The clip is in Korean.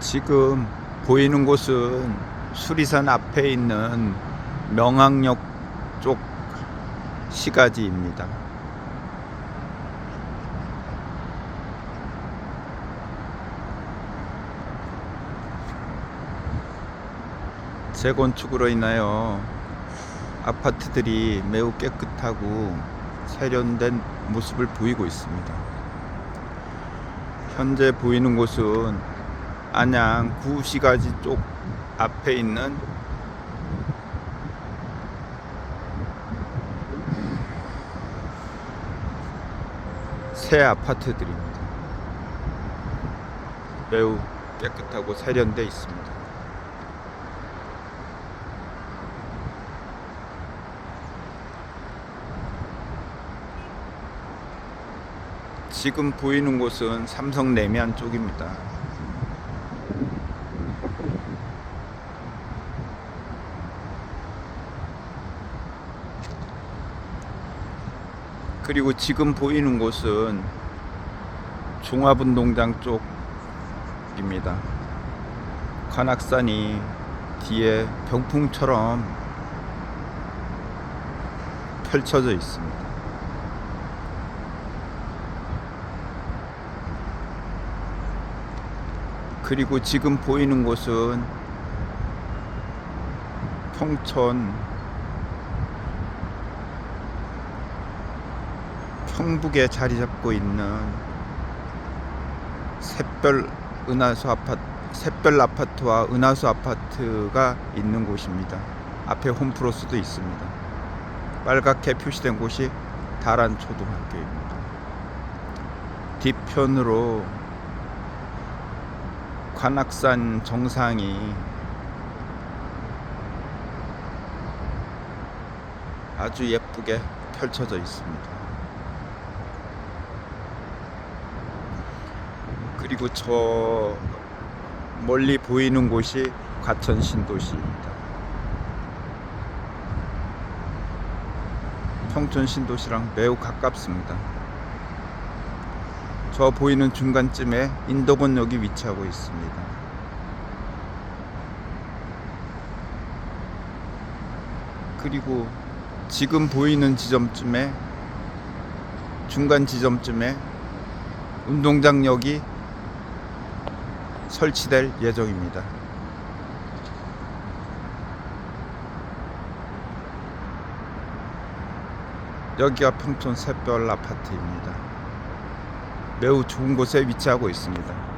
지금 보이는 곳은 수리산 앞에 있는 명항역 쪽 시가지입니다. 재건축으로 인하여 아파트들이 매우 깨끗하고 세련된 모습을 보이고 있습니다. 현재 보이는 곳은 안양 구시가지 쪽 앞에 있는 새 아파트들입니다. 매우 깨끗하고 세련돼 있습니다. 지금 보이는 곳은 삼성 내면 쪽입니다. 그리고 지금 보이는 곳은 종합운동장 쪽입니다. 관악산이 뒤에 병풍처럼 펼쳐져 있습니다. 그리고 지금 보이는 곳은 평촌 평북에 자리 잡고 있는 샛별 은하수 아파트 샛별 아파트와 은하수 아파트가 있는 곳입니다. 앞에 홈플러스도 있습니다. 빨갛게 표시된 곳이 다란 초등학교입니다. 뒤편으로 관악산 정상이 아주 예쁘게 펼쳐져 있습니다. 그리고 저 멀리 보이는 곳이 과천 신도시입니다. 평촌 신도시랑 매우 가깝습니다. 저 보이는 중간쯤에 인덕원역이 위치하고 있습니다. 그리고 지금 보이는 지점쯤에 중간 지점쯤에 운동장역이 설치될 예정입니다. 여기가 평촌 샛별 아파트입니다. 매우 좋은 곳에 위치하고 있습니다.